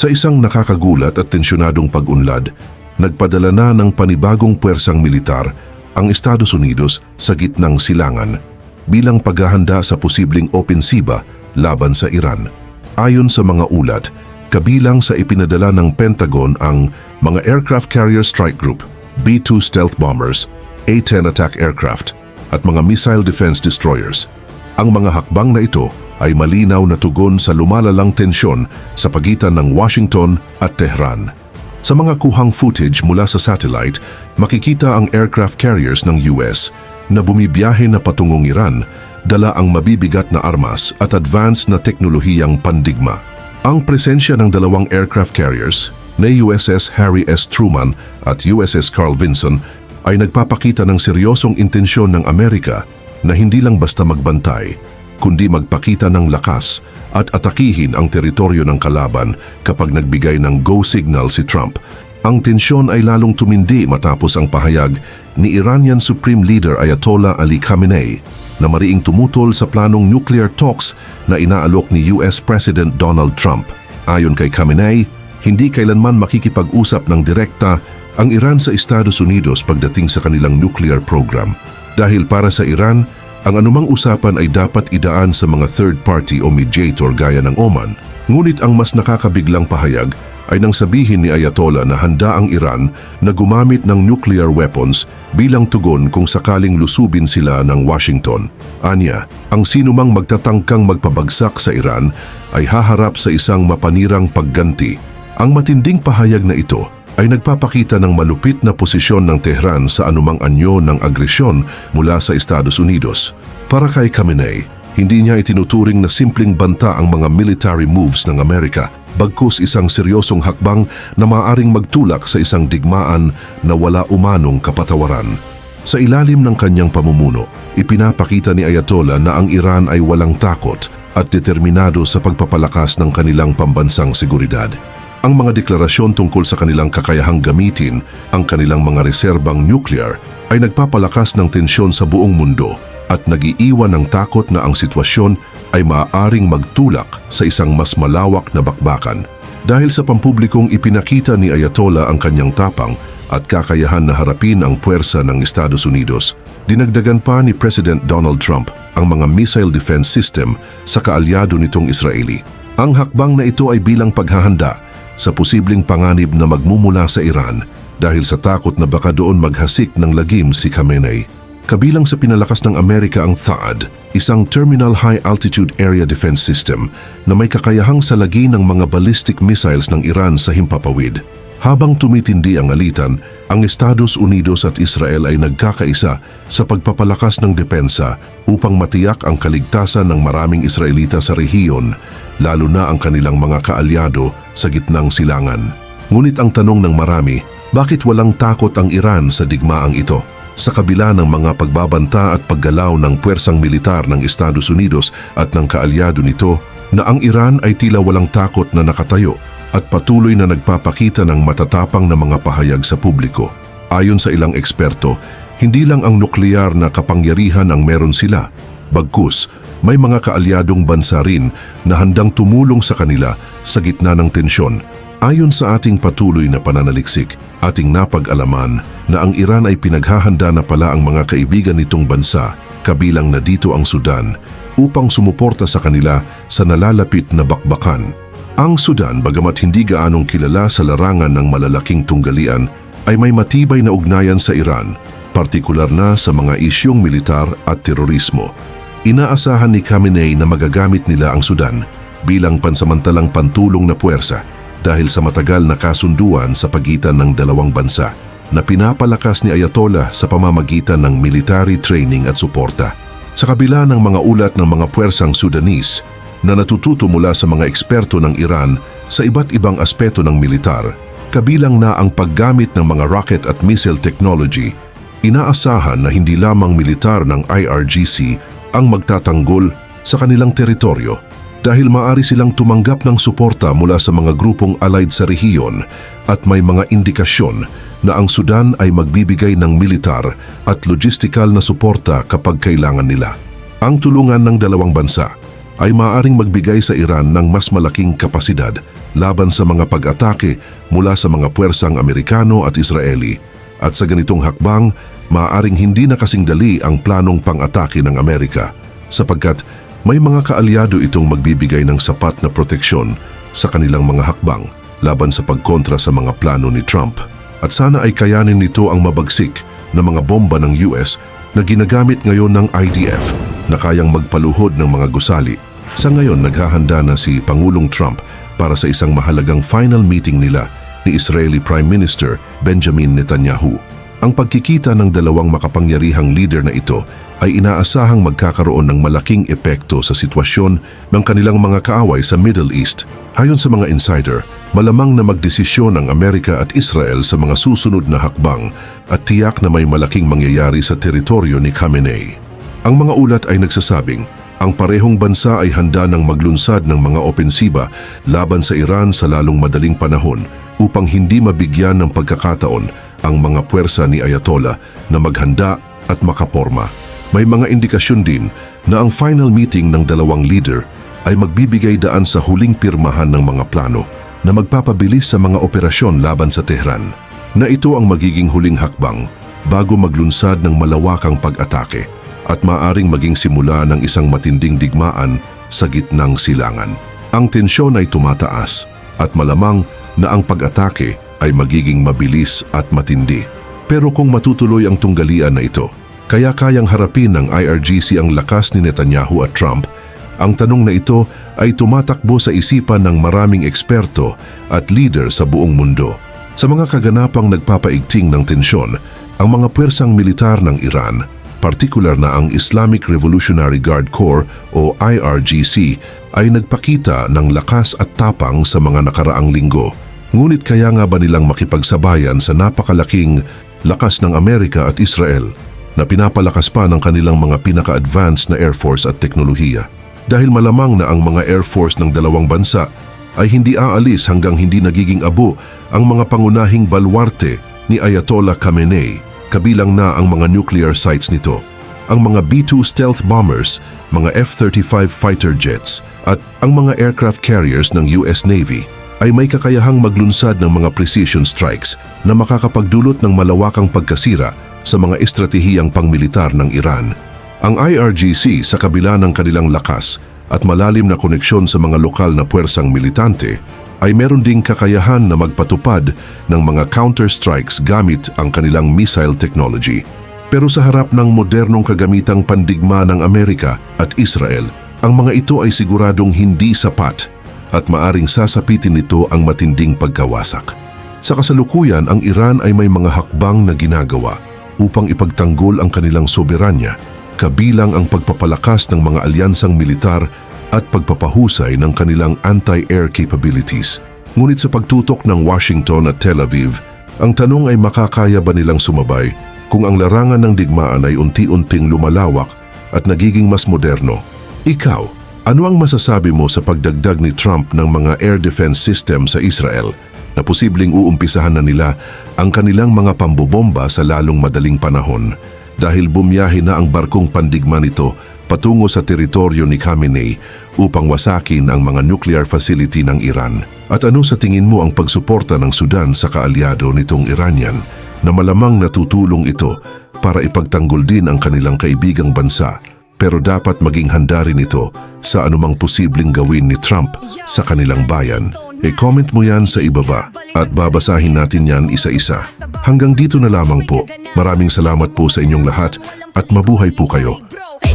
Sa isang nakakagulat at tensyonadong pag-unlad, nagpadala na ng panibagong puwersang militar ang Estados Unidos sa gitnang silangan bilang paghahanda sa posibleng opensiba laban sa Iran. Ayon sa mga ulat, kabilang sa ipinadala ng Pentagon ang mga Aircraft Carrier Strike Group, B-2 stealth bombers, A-10 attack aircraft, at mga missile defense destroyers. Ang mga hakbang na ito ay malinaw na tugon sa lumalalang tensyon sa pagitan ng Washington at Tehran. Sa mga kuhang footage mula sa satellite, makikita ang aircraft carriers ng US na bumibiyahe na patungong Iran, dala ang mabibigat na armas at advanced na teknolohiyang pandigma. Ang presensya ng dalawang aircraft carriers na USS Harry S. Truman at USS Carl Vinson ay nagpapakita ng seryosong intensyon ng Amerika na hindi lang basta magbantay, kundi magpakita ng lakas at atakihin ang teritoryo ng kalaban kapag nagbigay ng go signal si Trump. Ang tensyon ay lalong tumindi matapos ang pahayag ni Iranian Supreme Leader Ayatollah Ali Khamenei na mariing tumutol sa planong nuclear talks na inaalok ni US President Donald Trump. Ayon kay Khamenei, hindi kailanman makikipag-usap ng direkta ang Iran sa Estados Unidos pagdating sa kanilang nuclear program. Dahil para sa Iran, ang anumang usapan ay dapat idaan sa mga third party o mediator gaya ng Oman. Ngunit ang mas nakakabiglang pahayag ay nang sabihin ni Ayatollah na handa ang Iran na gumamit ng nuclear weapons bilang tugon kung sakaling lusubin sila ng Washington. Anya, ang sinumang magtatangkang magpabagsak sa Iran ay haharap sa isang mapanirang pagganti. Ang matinding pahayag na ito ay nagpapakita ng malupit na posisyon ng Tehran sa anumang anyo ng agresyon mula sa Estados Unidos. Para kay Khamenei, hindi niya itinuturing na simpleng banta ang mga military moves ng Amerika, bagkus isang seryosong hakbang na maaring magtulak sa isang digmaan na wala umanong kapatawaran. Sa ilalim ng kanyang pamumuno, ipinapakita ni Ayatollah na ang Iran ay walang takot at determinado sa pagpapalakas ng kanilang pambansang seguridad. Ang mga deklarasyon tungkol sa kanilang kakayahang gamitin ang kanilang mga reserbang nuclear ay nagpapalakas ng tensyon sa buong mundo at nagiiwan ng takot na ang sitwasyon ay maaaring magtulak sa isang mas malawak na bakbakan. Dahil sa pampublikong ipinakita ni Ayatollah ang kanyang tapang at kakayahan na harapin ang puwersa ng Estados Unidos, dinagdagan pa ni President Donald Trump ang mga missile defense system sa kaalyado nitong Israeli. Ang hakbang na ito ay bilang paghahanda sa posibleng panganib na magmumula sa Iran dahil sa takot na baka doon maghasik ng lagim si Khamenei. Kabilang sa pinalakas ng Amerika ang THAAD, isang Terminal High Altitude Area Defense System na may kakayahang salagi ng mga ballistic missiles ng Iran sa himpapawid. Habang tumitindi ang alitan, ang Estados Unidos at Israel ay nagkakaisa sa pagpapalakas ng depensa upang matiyak ang kaligtasan ng maraming Israelita sa rehiyon, lalo na ang kanilang mga kaalyado sa gitnang silangan. Ngunit ang tanong ng marami, bakit walang takot ang Iran sa digmaang ito? Sa kabila ng mga pagbabanta at paggalaw ng puwersang militar ng Estados Unidos at ng kaalyado nito, na ang Iran ay tila walang takot na nakatayo at patuloy na nagpapakita ng matatapang na mga pahayag sa publiko. Ayon sa ilang eksperto, hindi lang ang nuklear na kapangyarihan ang meron sila, bagkus may mga kaalyadong bansa rin na handang tumulong sa kanila sa gitna ng tensyon. Ayon sa ating patuloy na pananaliksik, ating napag-alaman na ang Iran ay pinaghahanda na pala ang mga kaibigan nitong bansa, kabilang na dito ang Sudan, upang sumuporta sa kanila sa nalalapit na bakbakan. Ang Sudan, bagamat hindi gaanong kilala sa larangan ng malalaking tunggalian, ay may matibay na ugnayan sa Iran, partikular na sa mga isyong militar at terorismo. Inaasahan ni Khamenei na magagamit nila ang Sudan bilang pansamantalang pantulong na puwersa dahil sa matagal na kasunduan sa pagitan ng dalawang bansa na pinapalakas ni Ayatollah sa pamamagitan ng military training at suporta. Sa kabila ng mga ulat ng mga puwersang Sudanese na natututo mula sa mga eksperto ng Iran sa iba't ibang aspeto ng militar, kabilang na ang paggamit ng mga rocket at missile technology, inaasahan na hindi lamang militar ng IRGC ang magtatanggol sa kanilang teritoryo dahil maari silang tumanggap ng suporta mula sa mga grupong allied sa rehiyon at may mga indikasyon na ang Sudan ay magbibigay ng militar at logistical na suporta kapag kailangan nila. Ang tulungan ng dalawang bansa ay maaaring magbigay sa Iran ng mas malaking kapasidad laban sa mga pag-atake mula sa mga puwersang Amerikano at Israeli. At sa ganitong hakbang, maaaring hindi na kasing dali ang planong pang-atake ng Amerika sapagkat may mga kaalyado itong magbibigay ng sapat na proteksyon sa kanilang mga hakbang laban sa pagkontra sa mga plano ni Trump. At sana ay kayanin nito ang mabagsik na mga bomba ng US na ginagamit ngayon ng IDF na kayang magpaluhod ng mga gusali. Sa ngayon, naghahanda na si Pangulong Trump para sa isang mahalagang final meeting nila ni Israeli Prime Minister Benjamin Netanyahu. Ang pagkikita ng dalawang makapangyarihang leader na ito ay inaasahang magkakaroon ng malaking epekto sa sitwasyon ng kanilang mga kaaway sa Middle East. Ayon sa mga insider, malamang na magdesisyon ang Amerika at Israel sa mga susunod na hakbang at tiyak na may malaking mangyayari sa teritoryo ni Khamenei. Ang mga ulat ay nagsasabing ang parehong bansa ay handa ng maglunsad ng mga opensiba laban sa Iran sa lalong madaling panahon upang hindi mabigyan ng pagkakataon ang mga puwersa ni Ayatollah na maghanda at makaporma. May mga indikasyon din na ang final meeting ng dalawang leader ay magbibigay daan sa huling pirmahan ng mga plano na magpapabilis sa mga operasyon laban sa Tehran na ito ang magiging huling hakbang bago maglunsad ng malawakang pag-atake at maaring maging simula ng isang matinding digmaan sa gitnang silangan. Ang tensyon ay tumataas at malamang na ang pag-atake ay magiging mabilis at matindi. Pero kung matutuloy ang tunggalian na ito, kaya kayang harapin ng IRGC ang lakas ni Netanyahu at Trump, ang tanong na ito ay tumatakbo sa isipan ng maraming eksperto at leader sa buong mundo. Sa mga kaganapang nagpapaigting ng tensyon, ang mga puwersang militar ng Iran, partikular na ang Islamic Revolutionary Guard Corps o IRGC, ay nagpakita ng lakas at tapang sa mga nakaraang linggo. Ngunit kaya nga ba nilang makipagsabayan sa napakalaking lakas ng Amerika at Israel na pinapalakas pa ng kanilang mga pinaka-advanced na Air Force at teknolohiya? Dahil malamang na ang mga Air Force ng dalawang bansa ay hindi aalis hanggang hindi nagiging abo ang mga pangunahing balwarte ni Ayatollah Khamenei, kabilang na ang mga nuclear sites nito, ang mga B-2 stealth bombers, mga F-35 fighter jets, at ang mga aircraft carriers ng US Navy ay may kakayahang maglunsad ng mga precision strikes na makakapagdulot ng malawakang pagkasira sa mga estratehiyang pangmilitar ng Iran. Ang IRGC sa kabila ng kanilang lakas at malalim na koneksyon sa mga lokal na puwersang militante ay meron ding kakayahan na magpatupad ng mga counter-strikes gamit ang kanilang missile technology. Pero sa harap ng modernong kagamitang pandigma ng Amerika at Israel, ang mga ito ay siguradong hindi sapat at maaring sasapitin nito ang matinding pagkawasak. Sa kasalukuyan, ang Iran ay may mga hakbang na ginagawa upang ipagtanggol ang kanilang soberanya, kabilang ang pagpapalakas ng mga alyansang militar at pagpapahusay ng kanilang anti-air capabilities. Ngunit sa pagtutok ng Washington at Tel Aviv, ang tanong ay makakaya ba nilang sumabay kung ang larangan ng digmaan ay unti-unting lumalawak at nagiging mas moderno? Ikaw, ano ang masasabi mo sa pagdagdag ni Trump ng mga air defense system sa Israel na posibleng uumpisahan na nila ang kanilang mga pambobomba sa lalong madaling panahon dahil bumiyahe na ang barkong pandigma nito patungo sa teritoryo ni Khamenei upang wasakin ang mga nuclear facility ng Iran? At ano sa tingin mo ang pagsuporta ng Sudan sa kaalyado nitong Iranian na malamang natutulong ito para ipagtanggol din ang kanilang kaibigang bansa pero dapat maging handa rin ito sa anumang posibleng gawin ni Trump sa kanilang bayan. E-comment mo yan sa ibaba at babasahin natin yan isa-isa. Hanggang dito na lamang po. Maraming salamat po sa inyong lahat at mabuhay po kayo.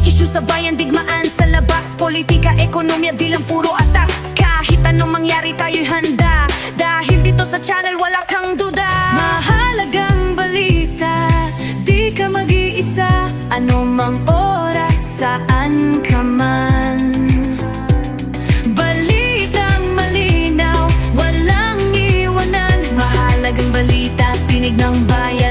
Issue sa bayan, digmaan sa labas Politika, ekonomiya, di lang puro atas Kahit anong mangyari tayo'y handa Dahil dito sa channel wala kang duda saan ka man. Balitang malinaw Walang iwanan. Mahalagang balita, tinig ng bayan